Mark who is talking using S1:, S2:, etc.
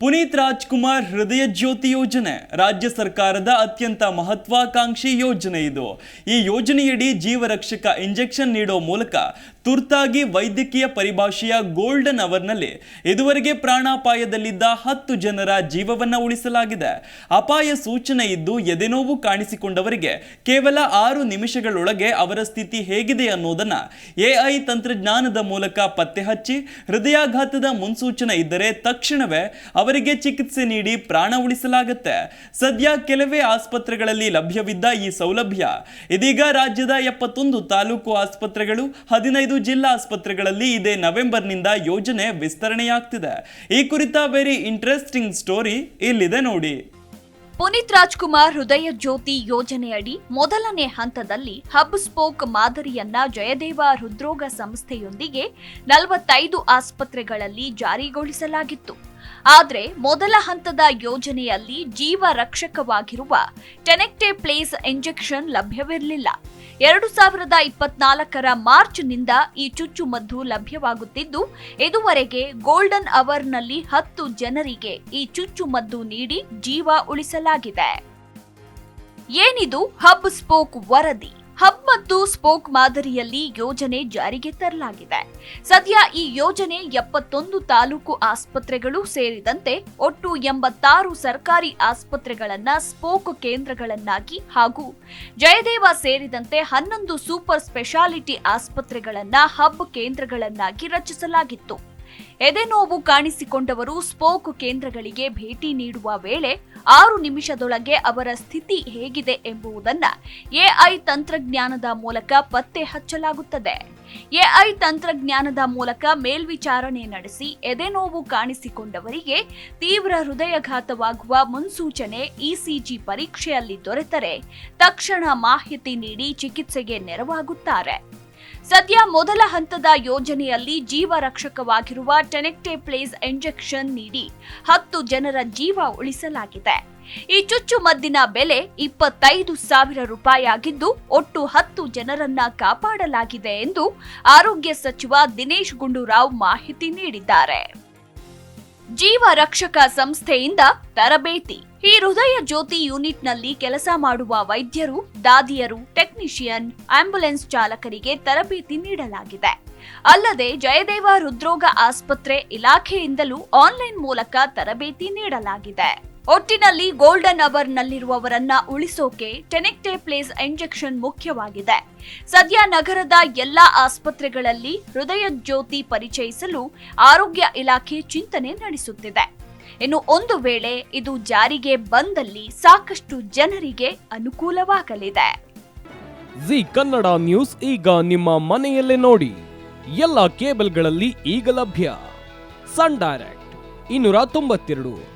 S1: ಪುನೀತ್ ರಾಜ್ಕುಮಾರ್ ಹೃದಯ ಜ್ಯೋತಿ ಯೋಜನೆ. ರಾಜ್ಯ ಸರ್ಕಾರದ ಅತ್ಯಂತ ಮಹತ್ವಾಕಾಂಕ್ಷಿ ಯೋಜನೆ ಇದು. ಈ ಯೋಜನೆಯಡಿ ಜೀವರಕ್ಷಕ ಇಂಜೆಕ್ಷನ್ ನೀಡೋ ಮೂಲಕ ತುರ್ತಾಗಿ ವೈದ್ಯಕೀಯ ಪರಿಭಾಷೆಯ ಗೋಲ್ಡನ್ ಅವರ್ನಲ್ಲಿ ಇದುವರೆಗೆ ಪ್ರಾಣಾಪಾಯದಲ್ಲಿದ್ದ ಹತ್ತು ಜನರ ಜೀವವನ್ನು ಉಳಿಸಲಾಗಿದೆ. ಅಪಾಯ ಸೂಚನೆ ಇದ್ದು ಎದೆನೋವು ಕಾಣಿಸಿಕೊಂಡವರಿಗೆ ಕೇವಲ ಆರು ನಿಮಿಷಗಳೊಳಗೆ ಅವರ ಸ್ಥಿತಿ ಹೇಗಿದೆ ಅನ್ನೋದನ್ನ ಎಐ ತಂತ್ರಜ್ಞಾನದ ಮೂಲಕ ಪತ್ತೆ ಹಚ್ಚಿ ಹೃದಯಾಘಾತದ ಮುನ್ಸೂಚನೆ ಇದ್ದರೆ ತಕ್ಷಣವೇ ಅವರಿಗೆ ಚಿಕಿತ್ಸೆ ನೀಡಿ ಪ್ರಾಣ ಉಳಿಸಲಾಗುತ್ತೆ. ಸದ್ಯ ಕೆಲವೇ ಆಸ್ಪತ್ರೆಗಳಲ್ಲಿ ಲಭ್ಯವಿದ್ದ ಈ ಸೌಲಭ್ಯ. ಇದೀಗ ರಾಜ್ಯದ ಎಪ್ಪತ್ತೊಂದು ತಾಲೂಕು ಆಸ್ಪತ್ರೆಗಳು, ಹದಿನೈದು ಜಿಲ್ಲಾ ಆಸ್ಪತ್ರೆಗಳಲ್ಲಿ ಇದೇ ನವೆಂಬರ್ನಿಂದ ಯೋಜನೆ ವಿಸ್ತರಣೆಯಾಗ್ತಿದೆ. ಈ ಕುರಿತ ವೆರಿ ಇಂಟ್ರೆಸ್ಟಿಂಗ್ ಸ್ಟೋರಿ ಇಲ್ಲಿದೆ ನೋಡಿ.
S2: ಪುನೀತ್ ರಾಜ್ಕುಮಾರ್ ಹೃದಯ ಜ್ಯೋತಿ ಯೋಜನೆಯಡಿ ಮೊದಲನೇ ಹಂತದಲ್ಲಿ ಹಬ್ ಸ್ಪೋಕ್ ಮಾದರಿಯನ್ನ ಜಯದೇವ ಹೃದ್ರೋಗ ಸಂಸ್ಥೆಯೊಂದಿಗೆ ನಲವತ್ತೈದು ಆಸ್ಪತ್ರೆಗಳಲ್ಲಿ ಜಾರಿಗೊಳಿಸಲಾಗಿತ್ತು. ಆದರೆ ಮೊದಲ ಹಂತದ ಯೋಜನೆಯಲ್ಲಿ ಜೀವ ರಕ್ಷಕವಾಗಿರುವ ಟೆನೆಕ್ಟೆ ಪ್ಲೇಸ್ ಇಂಜೆಕ್ಷನ್ ಲಭ್ಯವಿರಲಿಲ್ಲ. ಎರಡು ಸಾವಿರದ ಇಪ್ಪತ್ನಾಲ್ಕರ ಮಾರ್ಚ್ನಿಂದ ಈ ಚುಚ್ಚುಮದ್ದು ಲಭ್ಯವಾಗುತ್ತಿದ್ದು, ಇದುವರೆಗೆ ಗೋಲ್ಡನ್ ಅವರ್ನಲ್ಲಿ ಹತ್ತು ಜನರಿಗೆ ಈ ಚುಚ್ಚುಮದ್ದು ನೀಡಿ ಜೀವ ಉಳಿಸಲಾಗಿದೆ. ಏನಿದು ಹಬ್ ಸ್ಪೋಕ್ ವರದಿ. ಹಬ್ ಮತ್ತು ಸ್ಪೋಕ್ ಮಾದರಿಯಲ್ಲಿ ಯೋಜನೆ ಜಾರಿಗೆ ತರಲಾಗಿದೆ. ಸದ್ಯ ಈ ಯೋಜನೆ ಎಪ್ಪತ್ತೊಂದು ತಾಲೂಕು ಆಸ್ಪತ್ರೆಗಳು ಸೇರಿದಂತೆ ಒಟ್ಟು ಎಂಬತ್ತಾರು ಸರ್ಕಾರಿ ಆಸ್ಪತ್ರೆಗಳನ್ನ ಸ್ಪೋಕ್ ಕೇಂದ್ರಗಳನ್ನಾಗಿ ಹಾಗೂ ಜಯದೇವ ಸೇರಿದಂತೆ ಹನ್ನೊಂದು ಸೂಪರ್ ಸ್ಪೆಷಾಲಿಟಿ ಆಸ್ಪತ್ರೆಗಳನ್ನ ಹಬ್ ಕೇಂದ್ರಗಳನ್ನಾಗಿ ರಚಿಸಲಾಗಿತ್ತು. ಎದೆನೋವು ಕಾಣಿಸಿಕೊಂಡವರು ಸ್ಪೋಕ್ ಕೇಂದ್ರಗಳಿಗೆ ಭೇಟಿ ನೀಡುವ ವೇಳೆ ಆರು ನಿಮಿಷದೊಳಗೆ ಅವರ ಸ್ಥಿತಿ ಹೇಗಿದೆ ಎಂಬುದನ್ನ ಎಐ ತಂತ್ರಜ್ಞಾನದ ಮೂಲಕ ಪತ್ತೆ ಹಚ್ಚಲಾಗುತ್ತದೆ. ಎಐ ತಂತ್ರಜ್ಞಾನದ ಮೂಲಕ ಮೇಲ್ವಿಚಾರಣೆ ನಡೆಸಿ ಎದೆನೋವು ಕಾಣಿಸಿಕೊಂಡವರಿಗೆ ತೀವ್ರ ಹೃದಯಘಾತವಾಗುವ ಮುನ್ಸೂಚನೆ ಇಸಿಜಿ ಪರೀಕ್ಷೆಯಲ್ಲಿ ದೊರೆತರೆ. ತಕ್ಷಣ ಮಾಹಿತಿ ನೀಡಿ ಚಿಕಿತ್ಸೆಗೆ ನೆರವಾಗುತ್ತಾರೆ. ಸದ್ಯ ಮೊದಲ ಹಂತದ ಯೋಜನೆಯಲ್ಲಿ ಜೀವ ರಕ್ಷಕವಾಗಿರುವ ಟೆನೆಕ್ಟೆ ಪ್ಲೇಸ್ ಇಂಜೆಕ್ಷನ್ ನೀಡಿ ಹತ್ತು ಜನರ ಜೀವ ಉಳಿಸಲಾಗಿದೆ. ಈ ಚುಚ್ಚುಮದ್ದಿನ ಬೆಲೆ ಇಪ್ಪತ್ತೈದು ಸಾವಿರ ರೂಪಾಯಿ ಆಗಿದ್ದು ಒಟ್ಟು ಹತ್ತು ಜನರನ್ನ ಕಾಪಾಡಲಾಗಿದೆ ಎಂದು ಆರೋಗ್ಯ ಸಚಿವ ದಿನೇಶ್ ಗುಂಡೂರಾವ್ ಮಾಹಿತಿ ನೀಡಿದ್ದಾರೆ. ಜೀವ ರಕ್ಷಕ ಸಂಸ್ಥೆಯಿಂದ ತರಬೇತಿ. ಈ ಹೃದಯ ಜ್ಯೋತಿ ಯೂನಿಟ್ನಲ್ಲಿ ಕೆಲಸ ಮಾಡುವ ವೈದ್ಯರು, ದಾದಿಯರು, ಟೆಕ್ನಿಷಿಯನ್ ಆಂಬ್ಯುಲೆನ್ಸ್ ಚಾಲಕರಿಗೆ ತರಬೇತಿ ನೀಡಲಾಗಿದೆ. ಅಲ್ಲದೆ ಜಯದೇವ ಹೃದ್ರೋಗ ಆಸ್ಪತ್ರೆ ಇಲಾಖೆಯಿಂದಲೂ ಆನ್ಲೈನ್ ಮೂಲಕ ತರಬೇತಿ ನೀಡಲಾಗಿದೆ. ಒಟ್ಟಿನಲ್ಲಿ ಗೋಲ್ಡನ್ ಅವರ್ನಲ್ಲಿರುವವರನ್ನ ಉಳಿಸೋಕೆ ಟೆನೆಕ್ಟೆ ಪ್ಲೇಸ್ ಇಂಜೆಕ್ಷನ್ ಮುಖ್ಯವಾಗಿದೆ. ಸದ್ಯ ನಗರದ ಎಲ್ಲಾ ಆಸ್ಪತ್ರೆಗಳಲ್ಲಿ ಹೃದಯ ಜ್ಯೋತಿ ಪರಿಚಯಿಸಲು ಆರೋಗ್ಯ ಇಲಾಖೆ ಚಿಂತನೆ ನಡೆಸುತ್ತಿದೆ. ಇನ್ನು ಒಂದು ವೇಳೆ ಇದು ಜಾರಿಗೆ ಬಂದಲ್ಲಿ ಸಾಕಷ್ಟು ಜನರಿಗೆ ಅನುಕೂಲವಾಗಲಿದೆ.
S3: ಜಿ ಕನ್ನಡ ನ್ಯೂಸ್ ಈಗ ನಿಮ್ಮ ಮನೆಯಲ್ಲೇ ನೋಡಿ. ಎಲ್ಲ ಕೇಬಲ್ಗಳಲ್ಲಿ ಈಗ ಲಭ್ಯ. ಸನ್ ಡೈರೆಕ್ಟ್, ಇನ್ನೂರ ತೊಂಬತ್ತೆರಡು.